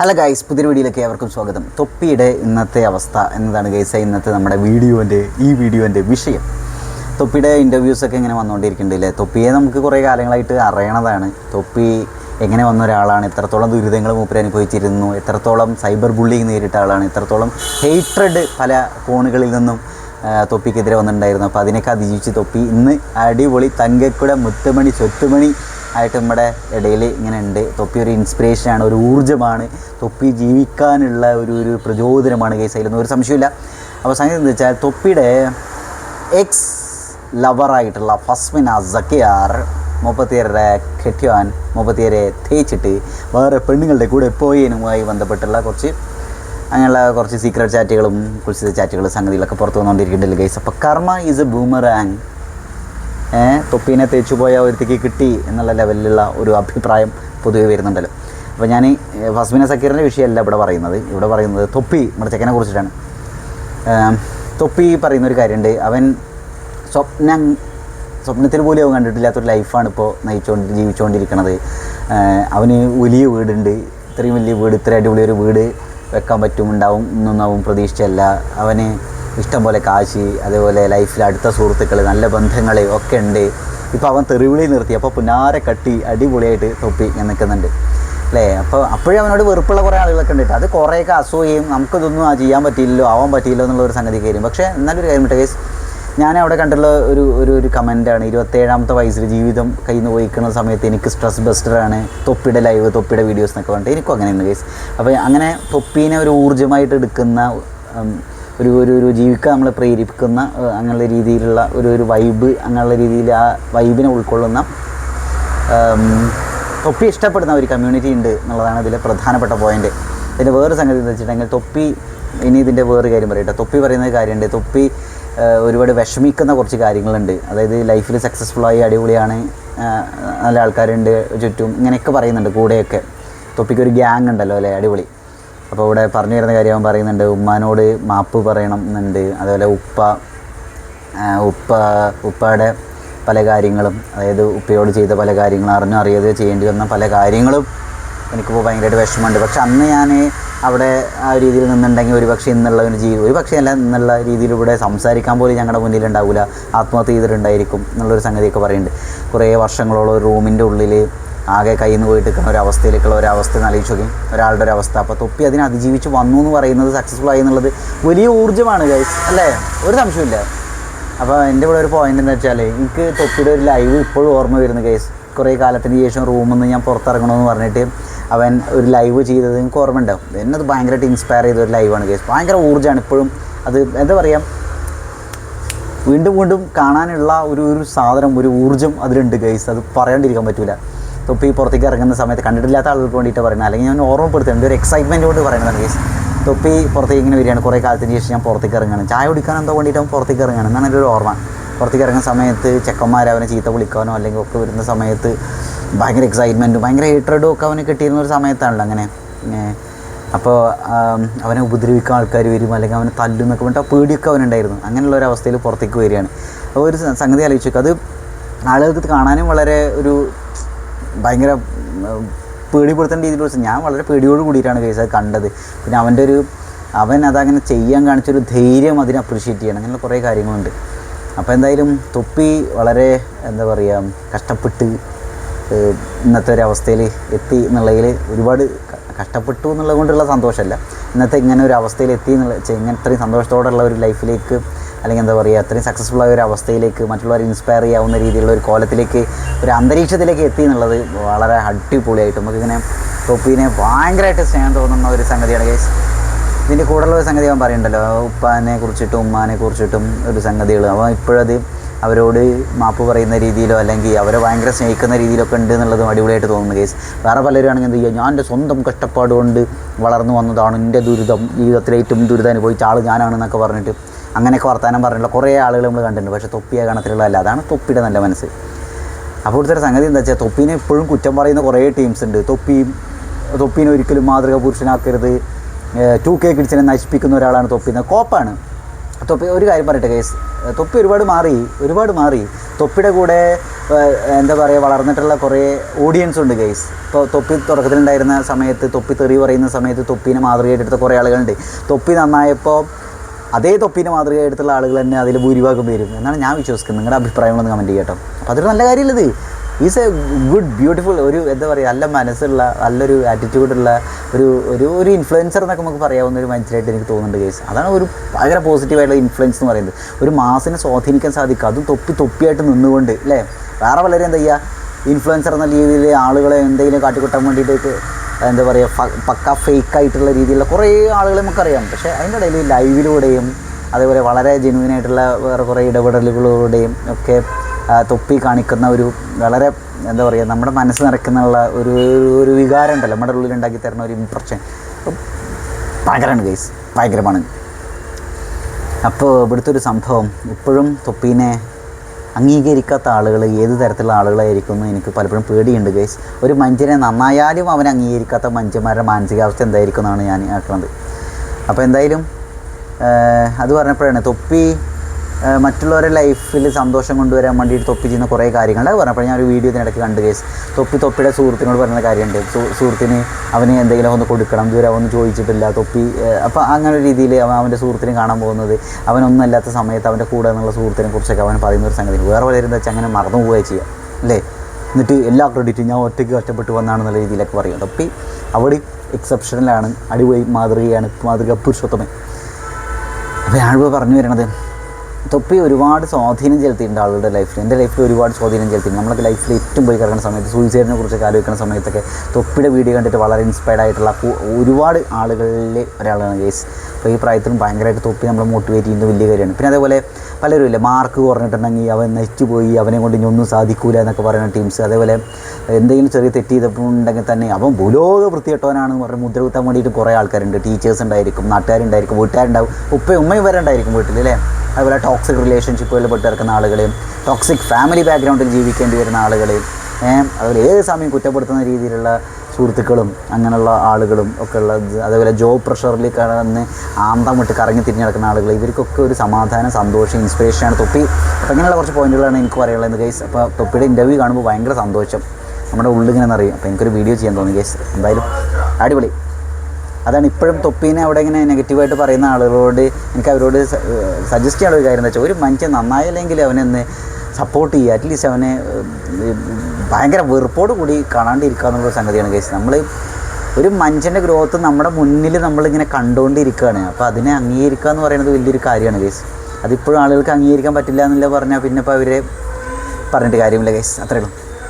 Hello guys പുതിയ വീഡിയോയിലേക്ക് ഏവർക്കും സ്വാഗതം. തൊപ്പിയുടെ ഇന്നത്തെ അവസ്ഥ എന്നതാണ് ഗൈസ് ഇന്നത്തെ നമ്മുടെ വീഡിയോന്റെ ഈ വീഡിയോന്റെ വിഷയം. തൊപ്പിയുടെ ഇന്റർവ്യൂസൊക്കെ ഇങ്ങനെ വന്നുകൊണ്ടിരിക്കുന്നുണ്ട് തൊപ്പിയെ നമുക്ക് കുറേ കാലങ്ങളായിട്ട് അറിയണതാണ്. തൊപ്പി എങ്ങനെ വന്ന ഒരാളാണ് എത്രത്തോളം ദുരിതങ്ങൾ മൂപ്പര് അനുഭവിച്ചിരുന്നു എത്രത്തോളം സൈബർ ബുള്ളിങ് നേരിട്ട ആളാണ് എത്രത്തോളം ഹെയ്ട്രഡ് പല കോണുകളിൽ നിന്നും തൊപ്പിക്കെതിരെ വന്നിട്ടുണ്ടായിരുന്നു. അപ്പോൾ അതിനൊക്കെ അതിജീവിച്ച് തൊപ്പി ഇന്ന് അടിപൊളി തങ്കക്കുട മുത്തുമണി സ്വത്തുമണി ആയിട്ട് നമ്മുടെ ഇടയിൽ ഇങ്ങനെ ഉണ്ട്. തൊപ്പി ഒരു ഇൻസ്പിറേഷനാണ് ഒരു ഊർജമാണ്. തൊപ്പി ജീവിക്കാനുള്ള ഒരു ഒരു പ്രചോദനമാണ് കേസ് അതിലൊന്നും ഒരു സംശയമില്ല അപ്പോൾ സംഗതി എന്താ വെച്ചാൽ തൊപ്പിയുടെ എക്സ് ലവറായിട്ടുള്ള ഫസ്മിന സക്കിയാർ മുപ്പത്തിയേറെ കെട്ടിയാൻ മുപ്പത്തിയേറെ തേച്ചിട്ട് വേറെ പെണ്ണുങ്ങളുടെ കൂടെ പോയതിനുമായി ബന്ധപ്പെട്ടുള്ള കുറച്ച് അങ്ങനെയുള്ള കുറച്ച് സീക്രട്ട് ചാറ്റുകളും കുൽസിത ചാറ്റുകളും സംഗതികളൊക്കെ പുറത്തു വന്നുകൊണ്ടിരിക്കുന്നുണ്ടല്ലോ ഗൈസ് അപ്പോൾ കർമ്മ ഈസ് എ ബൂമർ ഏഹ് തൊപ്പീനെ തേച്ചു പോയ ഒരുത്തേക്ക് കിട്ടി എന്നുള്ള ലെവലിലുള്ള ഒരു അഭിപ്രായം പൊതുവെ വരുന്നുണ്ടല്ലോ. അപ്പോൾ ഞാൻ ഫസ്മിന സക്കീറിന്റെ വിഷയമല്ല ഇവിടെ പറയുന്നത്. ഇവിടെ പറയുന്നത് തൊപ്പി നമ്മുടെ ചെക്കനെ കുറിച്ചിട്ടാണ്. തൊപ്പി പറയുന്ന ഒരു കാര്യമുണ്ട് അവൻ സ്വപ്നം സ്വപ്നത്തിൽ പോലും അവൻ കണ്ടിട്ടില്ലാത്തൊരു ലൈഫാണ് ഇപ്പോൾ നയിച്ചുകൊണ്ട് ജീവിച്ചുകൊണ്ടിരിക്കുന്നത് അവന് വലിയ വീടുണ്ട്. ഇത്രയും വലിയ വീട് ഇത്ര അടിപൊളി ഒരു വീട് വെക്കാൻ പറ്റും ഉണ്ടാവും എന്നൊന്നും അവൻ പ്രതീക്ഷിച്ചല്ല. അവന് ഇഷ്ടം പോലെ കാശ് അതേപോലെ ലൈഫിൽ അടുത്ത സുഹൃത്തുക്കൾ നല്ല ബന്ധങ്ങൾ ഒക്കെ ഉണ്ട്. ഇപ്പോൾ അവൻ തെറിവിളി നിർത്തി അപ്പോൾ പുന്നാരെ കട്ടി അടിപൊളിയായിട്ട് തൊപ്പി ഞാൻ നിൽക്കുന്നുണ്ട്. അല്ലേ? അപ്പോൾ അപ്പോഴും അവനോട് വെറുപ്പുള്ള കുറേ ആളുകളൊക്കെ ഉണ്ട് അത് കുറേയൊക്കെ അസൂയയും നമുക്കിതൊന്നും ചെയ്യാൻ പറ്റിയില്ലോ ആവാൻ പറ്റിയില്ലോ എന്നുള്ള ഒരു സംഗതി കയറും പക്ഷേ എന്നാലൊരു കാര്യം കേട്ടോ കേസ് ഞാൻ അവിടെ കണ്ടുള്ള ഒരു ഒരു ഒരു കമന്റാണ് ഇരുപത്തേഴാമത്തെ വയസ്സിൽ ജീവിതം കയ്യിൽ നിന്ന് പോയിക്കുന്ന സമയത്ത് എനിക്ക് സ്ട്രെസ് ബസ്റ്ററാണ് തൊപ്പിയുടെ ലൈവ് തൊപ്പിയുടെ വീഡിയോസ് എന്നൊക്കെ പറഞ്ഞിട്ട് എനിക്കും അങ്ങനെയുണ്ട് കേസ് അപ്പോൾ അങ്ങനെ തൊപ്പീനെ ഒരു ഊർജമായിട്ട് എടുക്കുന്ന ഒരു ഒരു ഒരു ജീവിക്കാൻ നമ്മളെ പ്രേരിപ്പിക്കുന്ന അങ്ങനെയുള്ള രീതിയിലുള്ള ഒരു ഒരു വൈബ് അങ്ങനെയുള്ള രീതിയിൽ ആ വൈബിനെ ഉൾക്കൊള്ളുന്ന തൊപ്പി ഇഷ്ടപ്പെടുന്ന ഒരു കമ്മ്യൂണിറ്റി ഉണ്ട് എന്നുള്ളതാണ് ഇതിലെ പ്രധാനപ്പെട്ട പോയിന്റ് ഇതിന്റെ വേറെ സംഗതി എന്ന് വെച്ചിട്ടുണ്ടെങ്കിൽ തൊപ്പി ഇനി ഇതിന്റെ വേറെ കാര്യം പറയട്ടെ. തൊപ്പി പറയുന്ന കാര്യമുണ്ട്. തൊപ്പി ഒരുപാട് വിഷമിക്കുന്ന കുറച്ച് കാര്യങ്ങളുണ്ട്. അതായത് ലൈഫിൽ സക്സസ്ഫുള്ളായി അടിപൊളിയാണ് നല്ല ആൾക്കാരുണ്ട് ചുറ്റും ഇങ്ങനെയൊക്കെ പറയുന്നുണ്ട് കൂടെയൊക്കെ. തൊപ്പിക്ക് ഒരു ഗ്യാങ് ഉണ്ടല്ലോ അല്ലേ? അടിപൊളി. അപ്പോൾ ഇവിടെ പറഞ്ഞു വരുന്ന കാര്യം അവൻ പറയുന്നുണ്ട് ഉമ്മാനോട് മാപ്പ് പറയണം എന്നുണ്ട്. അതുപോലെ ഉപ്പ ഉപ്പ ഉപ്പയുടെ പല കാര്യങ്ങളും അതായത് ഉപ്പയോട് ചെയ്ത പല കാര്യങ്ങളും അറിഞ്ഞോ അറിയാതെ ചെയ്യേണ്ടി വന്ന പല കാര്യങ്ങളും എനിക്കിപ്പോൾ ഭയങ്കരമായിട്ട് വിഷമമുണ്ട്. പക്ഷെ അന്ന് ഞാൻ അവിടെ ആ രീതിയിൽ നിന്നുണ്ടെങ്കിൽ ഒരു പക്ഷേ ഇന്നുള്ള ഒരു ജീവിതം ഒരു പക്ഷേ അല്ല എന്നുള്ള രീതിയിൽ ഇവിടെ സംസാരിക്കാൻ പോലും ഞങ്ങളുടെ മുന്നിൽ ഉണ്ടാവില്ല ആത്മഹത്യ ചെയ്തിട്ടുണ്ടായിരിക്കും എന്നുള്ളൊരു സംഗതിയൊക്കെ പറയുന്നുണ്ട്. കുറേ വർഷങ്ങളോളം റൂമിന്റെ ഉള്ളിൽ ആകെ കയ്യിൽ നിന്ന് പോയിട്ട് നിൽക്കുന്ന ഒരവസ്ഥയിലേക്കുള്ള ഒരവസ്ഥ ആലോചിച്ച് നോക്കി ഒരാളുടെ ഒരു അവസ്ഥ അപ്പോൾ തൊപ്പി അതിനെ അതിജീവിച്ച് വന്നു എന്ന് പറയുന്നത് സക്സസ്ഫുൾ ആയി എന്നുള്ളത് വലിയ ഊർജമാണ് ഗൈസ് അല്ലേ? ഒരു സംശയമില്ല അപ്പോൾ എന്റെ ഇവിടെ ഒരു പോയിന്റ് എന്ന് വെച്ചാൽ എനിക്ക് തൊപ്പിയുടെ ഒരു ലൈവ് ഇപ്പോഴും ഓർമ്മ വരുന്നു കേസ് കുറേ കാലത്തിന് ശേഷം റൂമിൽ നിന്ന് ഞാൻ പുറത്തിറങ്ങണമെന്ന് പറഞ്ഞിട്ട് അവൻ ഒരു ലൈവ് ചെയ്തത് എനിക്ക് ഓർമ്മ ഉണ്ടാവും എന്നെ അത് ഭയങ്കരമായിട്ട് ഇൻസ്പയർ ചെയ്ത ഒരു ലൈവാണ് കേസ് ഭയങ്കര ഊർജമാണ് ഇപ്പോഴും. അത് എന്താ പറയുക വീണ്ടും വീണ്ടും കാണാനുള്ള ഒരു ഒരു സാധനം ഒരു ഊർജം അതിലുണ്ട് ഗൈസ് അത് പറയാണ്ടിരിക്കാൻ പറ്റില്ല തൊപ്പി പുറത്തേക്ക് ഇറങ്ങുന്ന സമയത്ത് കണ്ടിട്ടില്ലാത്ത ആളുകൾക്ക് വേണ്ടിയിട്ട് പറയുന്നത്. അല്ലെങ്കിൽ ഞാൻ ഓർമ്മപ്പെടുത്തുന്നുണ്ട് ഒരു എക്സൈറ്റ്മെന്റ് കൊണ്ട് പറയുന്നതാണ് കേസ് തൊപ്പി പുറത്തേക്ക് ഇങ്ങനെ വരികയാണ്. കുറേ കാലത്തിന് ശേഷം ഞാൻ പുറത്തേക്ക് ഇറങ്ങുകയാണ്. ചായ കുടിക്കാൻ എന്തോ വേണ്ടിയിട്ട് പുറത്തേക്ക് ഇറങ്ങുകയാണ്. എന്നാണ് എന്റെ ഒരു ഓർമ്മ. പുറത്തേക്ക് ഇറങ്ങുന്ന സമയത്ത് ചെക്കന്മാർ അവനെ ചീത്ത വിളിക്കാനോ അല്ലെങ്കിൽ ഒക്കെ വരുന്ന സമയത്ത് ഭയങ്കര എക്സൈറ്റ്മെന്റും ഭയങ്കര ഹേറ്റഡും ഒക്കെ അവന് കിട്ടിയിരുന്ന ഒരു സമയത്താണല്ലോ അങ്ങനെ. അപ്പോൾ അവനെ ഉപദ്രവിക്കാൻ ആൾക്കാർ വരും. അല്ലെങ്കിൽ അവനെ തല്ലും എന്നൊക്കെ പറഞ്ഞിട്ട് ആ പേടിയൊക്കെ അവനുണ്ടായിരുന്നു. അങ്ങനെയുള്ള ഒരു അവസ്ഥയിൽ പുറത്തേക്ക് വരികയാണ്. അപ്പോൾ ഒരു സംഗതി ആലോചിച്ചു അത് ആളുകൾക്ക് കാണാനും വളരെ ഒരു ഭയങ്കര പേടിപ്പെടുത്തേണ്ട രീതിയിൽ വെച്ചാൽ ഞാൻ വളരെ പേടിയോട് കൂടിയിട്ടാണ് കേസ് അത് കണ്ടത്. പിന്നെ അവന്റെ ഒരു അവൻ അതങ്ങനെ ചെയ്യാൻ കാണിച്ചൊരു ധൈര്യം അതിനെ അപ്രീഷിയേറ്റ് ചെയ്യണം. അങ്ങനെയുള്ള കുറേ കാര്യങ്ങളുണ്ട്. അപ്പോൾ എന്തായാലും തൊപ്പി വളരെ എന്താ പറയുക കഷ്ടപ്പെട്ട് ഇന്നത്തെ ഒരു അവസ്ഥയിൽ എത്തി എന്നുള്ളതിൽ ഒരുപാട് കഷ്ടപ്പെട്ടു എന്നുള്ളത് കൊണ്ടുള്ള സന്തോഷമല്ല. ഇന്നത്തെ ഇങ്ങനെ ഒരു അവസ്ഥയിൽ എത്തി എന്നുള്ള ഇങ്ങനെ ഇത്രയും സന്തോഷത്തോടെയുള്ള ഒരു ലൈഫിലേക്ക് അല്ലെങ്കിൽ എന്താ പറയുക അത്രയും സക്സസ്ഫുൾ ആയ ഒരു അവസ്ഥയിലേക്ക് മറ്റുള്ളവരെ ഇൻസ്പയർ ചെയ്യാവുന്ന രീതിയിലുള്ള ഒരു കോലത്തിലേക്ക് ഒരു അന്തരീക്ഷത്തിലേക്ക് എത്തി എന്നുള്ളത് വളരെ അടിപൊളിയായിട്ട് നമുക്കിങ്ങനെ തൊപ്പീനെ ഭയങ്കരമായിട്ട് സ്നേഹം തോന്നുന്ന ഒരു സംഗതിയാണ് കേസ് ഇതിന്റെ കൂടുതലുള്ള ഒരു സംഗതി ഞാൻ പറയണ്ടല്ലോ ഉപ്പാനെ കുറിച്ചിട്ടും ഉമ്മാനെ കുറിച്ചിട്ടും ഒരു സംഗതികൾ. അപ്പോൾ ഇപ്പോഴത് അവരോട് മാപ്പ് പറയുന്ന രീതിയിലോ അല്ലെങ്കിൽ അവരെ ഭയങ്കര സ്നേഹിക്കുന്ന രീതിയിലൊക്കെ ഉണ്ട് എന്നുള്ളതും അടിപൊളിയായിട്ട് തോന്നുന്നു കേസ് വേറെ പലരും ആണെങ്കിൽ എന്ത് ചെയ്യുക ഞാൻ എന്റെ സ്വന്തം കഷ്ടപ്പാട് കൊണ്ട് വളർന്നു വന്നതാണ് എന്റെ ദുരിതം. ജീവിതത്തിൽ ഏറ്റവും ദുരിതം അനുഭവിച്ച ആൾ ഞാനാണെന്നൊക്കെ പറഞ്ഞിട്ട് അങ്ങനെയൊക്കെ വർത്തമാനം പറഞ്ഞിട്ടുള്ള കുറേ ആളുകൾ നമ്മൾ കണ്ടിട്ടുണ്ട്. പക്ഷേ തൊപ്പിയ ഗണത്തിലുള്ളതല്ല അതാണ് തൊപ്പിയുടെ നല്ല മനസ്സ്. അപ്പോൾ ഇവിടുത്തെ സംഗതി എന്താ വെച്ചാൽ തൊപ്പീനെ എപ്പോഴും കുറ്റം പറയുന്ന കുറേ ടീംസ് ഉണ്ട്. തൊപ്പിയും തൊപ്പീനെ ഒരിക്കലും മാതൃക പുരുഷനാക്കരുത്. ടു കെ കിഡ്സിനെ നശിപ്പിക്കുന്ന ഒരാളാണ് തൊപ്പി കോപ്പാണ്. തൊപ്പി ഒരു കാര്യം പറയട്ടെ കേസ് തൊപ്പി ഒരുപാട് മാറി ഒരുപാട് മാറി. തൊപ്പിയുടെ കൂടെ എന്താ പറയുക വളർന്നിട്ടുള്ള കുറേ ഓഡിയൻസ് ഉണ്ട് ഗൈസ് ഇപ്പോൾ തൊപ്പി തുടക്കത്തിലുണ്ടായിരുന്ന സമയത്ത് തൊപ്പി തെറി പറയുന്ന സമയത്ത് തൊപ്പീനെ മാതൃകയായിട്ട് എടുത്ത കുറേ ആളുകളുണ്ട്. തൊപ്പി നന്നായപ്പോൾ അതേ തൊപ്പിന്റെ മാതൃകയായിട്ടുള്ള ആളുകൾ തന്നെ അതിൽ ഭൂരിഭാഗം വരും എന്നാണ് ഞാൻ വിശ്വസിക്കുന്നത്. നിങ്ങളുടെ അഭിപ്രായങ്ങളൊന്ന് കമന്റ് ചെയ്യട്ടോ അപ്പോൾ അതൊരു നല്ല കാര്യമല്ലത് ഈസ് എ ഗുഡ് ബ്യൂട്ടിഫുൾ ഒരു എന്താ പറയുക നല്ല മനസ്സുള്ള നല്ലൊരു ആറ്റിറ്റ്യൂഡുള്ള ഒരു ഒരു ഒരു ഇൻഫ്ലുവൻസർ എന്നൊക്കെ നമുക്ക് പറയാവുന്ന ഒരു മനുഷ്യരായിട്ട് എനിക്ക് തോന്നുന്നുണ്ട് കേസ് അതാണ് ഒരു ഭയങ്കര പോസിറ്റീവായിട്ടുള്ള ഇൻഫ്ലുവൻസ് എന്ന് പറയുന്നത്. ഒരു മാസിനെ സ്വാധീനിക്കാൻ സാധിക്കും അതും തൊപ്പി തൊപ്പിയായിട്ട് നിന്നുകൊണ്ട് അല്ലേ? വേറെ വളരെ എന്താ ചെയ്യുക ഇൻഫ്ലുവൻസർ എന്ന രീതിയിൽ ആളുകളെ എന്തെങ്കിലും കാട്ടിക്കൂട്ടാൻ വേണ്ടിയിട്ട് എന്താ പറയുക പക്ക ഫേക്ക് ആയിട്ടുള്ള രീതിയിലുള്ള കുറേ ആളുകൾ നമുക്കറിയാം. പക്ഷേ അതിന്റെ ഇടയിൽ ലൈവിലൂടെയും അതേപോലെ വളരെ ജെനുവിൻ ആയിട്ടുള്ള വേറെ കുറേ ഇടപെടലുകളിലൂടെയും ഒക്കെ തൊപ്പി കാണിക്കുന്ന ഒരു വളരെ എന്താ പറയുക നമ്മുടെ മനസ്സ് നിറയ്ക്കുന്നുള്ള ഒരു ഒരു വികാരം ഉണ്ടല്ലോ. നമ്മുടെ ഉള്ളിൽ ഉണ്ടാക്കി തരുന്ന ഒരു ഇമ്പ്രഷൻ ഭയങ്കരമാണ് ഗൈസ് ഭയങ്കരമാണ്. അപ്പോൾ ഇവിടുത്തെ ഒരു സംഭവം ഇപ്പോഴും തൊപ്പീനെ അംഗീകരിക്കാത്ത ആളുകൾ ഏത് തരത്തിലുള്ള ആളുകളായിരിക്കും എന്ന് എനിക്ക് പലപ്പോഴും പേടിയുണ്ട് ഗൈസ് ഒരു മനുഷ്യനെ നന്നായാലും അവൻ അംഗീകരിക്കാത്ത മനുഷ്യന്മാരുടെ മാനസികാവസ്ഥ എന്തായിരിക്കും എന്നാണ് ഞാൻ ആക്കുന്നത്. അപ്പോൾ എന്തായാലും അത് പറഞ്ഞപ്പോഴാണ് തൊപ്പി മറ്റുള്ളവരുടെ ലൈഫിൽ സന്തോഷം കൊണ്ടുവരാൻ വേണ്ടിയിട്ട് തൊപ്പി ചെയ്യുന്ന കുറേ കാര്യങ്ങൾ അത് പറഞ്ഞപ്പോൾ ഞാൻ ഒരു വീഡിയോ ഇതിനിടയ്ക്ക് കണ്ടു കേസ് തൊപ്പി തൊപ്പിയുടെ സുഹൃത്തിനോട് പറയുന്ന കാര്യമുണ്ട്. സുഹൃത്തിന് അവന് എന്തെങ്കിലും ഒന്ന് കൊടുക്കണം. ഇതുവരെ ഒന്നും ചോദിച്ചിട്ടില്ല. തൊപ്പി അപ്പോൾ അങ്ങനെ ഒരു രീതിയിൽ അവൻ അവന്റെ സുഹൃത്തിനെ കാണാൻ പോകുന്നത്. അവനൊന്നും അല്ലാത്ത സമയത്ത് അവന്റെ കൂടെ എന്നുള്ള സുഹൃത്തിനെ കുറിച്ചൊക്കെ അവൻ പറയുന്ന ഒരു സംഗതി. വേറെ പലരും വെച്ചാൽ അങ്ങനെ മറന്നു പോവുകയാണ് ചെയ്യുക. അല്ലേ? എന്നിട്ട് എല്ലാ ക്രെഡിറ്റും ഞാൻ ഒറ്റയ്ക്ക് കഷ്ടപ്പെട്ട് വന്നാണെന്നുള്ള രീതിയിലൊക്കെ പറയും. തൊപ്പി അവിടെ എക്സെപ്ഷനിലാണ് അടിപൊളി മാതൃകയാണ്. മാതൃക പുരുഷോത്തമൻ. അപ്പോൾ ഞാനിപ്പോൾ പറഞ്ഞു വരണത് തൊപ്പി ഒരുപാട് സ്വാധീനം ചെലുത്തിയിട്ടുണ്ട് ആളുകളുടെ ലൈഫിൽ എന്റെ ലൈഫിൽ ഒരുപാട് സ്വാധീനം ചെലുത്തിയിട്ടുണ്ട്. നമ്മളൊക്കെ ലൈഫിൽ ഏറ്റവും പോയി കിടക്കുന്ന സമയത്ത് സൂയിസൈഡിനെ കുറിച്ചൊക്കെ ആലോചിക്കുന്ന സമയത്തൊക്കെ തൊപ്പിയുടെ വീഡിയോ കണ്ടിട്ട് വളരെ ഇൻസ്പയർഡ് ആയിട്ടുള്ള ഒരുപാട് ആളുകളിൽ ഒരാളാണ് കേസ് അപ്പോൾ ഈ പ്രായത്തിലും ഭയങ്കരമായിട്ട് തൊപ്പി നമ്മളെ മോട്ടിവേറ്റ് ചെയ്യുന്നത് വലിയ കാര്യമാണ്. പിന്നെ അതേപോലെ പലരും ഇല്ലേ മാർക്ക് കുറഞ്ഞിട്ടുണ്ടെങ്കിൽ അവൻ നശിച്ചു പോയി അവനെ കൊണ്ട് ഇനി ഒന്നും സാധിക്കൂല എന്നൊക്കെ പറയുന്ന ടീംസ് അതേപോലെ എന്തെങ്കിലും ചെറിയ തെറ്റ് ചെയ്തിട്ടുണ്ടെങ്കിൽ തന്നെ അവൻ ഭൂലോക വൃത്തികെട്ടവനാണെന്ന് പറഞ്ഞ് മുദ്ര കുത്താൻ വേണ്ടിയിട്ട് കുറേ ആൾക്കാരുണ്ട്. ടീച്ചേഴ്സ് ഉണ്ടായിരിക്കും നാട്ടുകാരുണ്ടായിരിക്കും വീട്ടുകാരുണ്ടാവും ഉപ്പയും ഉമ്മയും വരെ ഉണ്ടായിരിക്കും വീട്ടിൽ അല്ലേ? അതുപോലെ ടോക്സിക് റിലേഷൻഷിപ്പുകളിൽ പെട്ട് കിടക്കുന്ന ആളുകളെയും ടോക്സിക് ഫാമിലി ബാക്ക്ഗ്രൗണ്ടിൽ ജീവിക്കേണ്ടി വരുന്ന ആളുകളെയും അതുപോലെ ഏത് സമയം കുറ്റപ്പെടുത്തുന്ന രീതിയിലുള്ള സുഹൃത്തുക്കളും അങ്ങനെയുള്ള ആളുകളും ഒക്കെ ഉള്ള അതേപോലെ ജോബ് പ്രഷറിൽ കടന്ന് ആന്തം വിട്ട് കറങ്ങി തിരിഞ്ഞ് നടക്കുന്ന ആളുകൾ ഇവർക്കൊക്കെ ഒരു സമാധാനം സന്തോഷം ഇൻസ്പിറേഷനാണ് തൊപ്പി അപ്പോൾ ഇങ്ങനെയുള്ള കുറച്ച് പോയിന്റുകളാണ് എനിക്ക് പറയാനുള്ളത് ഗൈസ് അപ്പോൾ തൊപ്പിയുടെ ഇന്റർവ്യൂ കാണുമ്പോൾ ഭയങ്കര സന്തോഷം. നമ്മുടെ ഉള്ളിങ്ങനെ നിറയും. അപ്പോൾ എനിക്കൊരു വീഡിയോ ചെയ്യാൻ തോന്നി ഗൈസ് എന്തായാലും അടിപൊളി. അതാണ് ഇപ്പോഴും തൊപ്പീനെ അവിടെ ഇങ്ങനെ നെഗറ്റീവായിട്ട് പറയുന്ന ആളുകളോട് എനിക്ക് അവരോട് സജസ്റ്റ് ചെയ്യാനുള്ള ഒരു കാര്യം എന്താ വെച്ചാൽ ഒരു മനുഷ്യൻ നന്നായില്ലെങ്കിൽ അവനെന്ന് സപ്പോർട്ട് ചെയ്യുക. അറ്റ്ലീസ്റ്റ് അവനെ ഭയങ്കര വെറുപ്പോട് കൂടി കാണാണ്ടിരിക്കുക എന്നുള്ള സംഗതിയാണ് കേസ് നമ്മൾ ഒരു മനുഷ്യന്റെ ഗ്രോത്ത് നമ്മുടെ മുന്നിൽ നമ്മളിങ്ങനെ കണ്ടുകൊണ്ടിരിക്കുകയാണ് അപ്പോൾ അതിനെ അംഗീകരിക്കുക എന്ന് പറയുന്നത് വലിയൊരു കാര്യമാണ് കേസ് അതിപ്പോഴും ആളുകൾക്ക് അംഗീകരിക്കാൻ പറ്റില്ല എന്നല്ല പറഞ്ഞാൽ പിന്നെ ഇപ്പോൾ അവരെ പറഞ്ഞിട്ട് കാര്യമില്ല കേസ് അത്രയേ ഉള്ളൂ.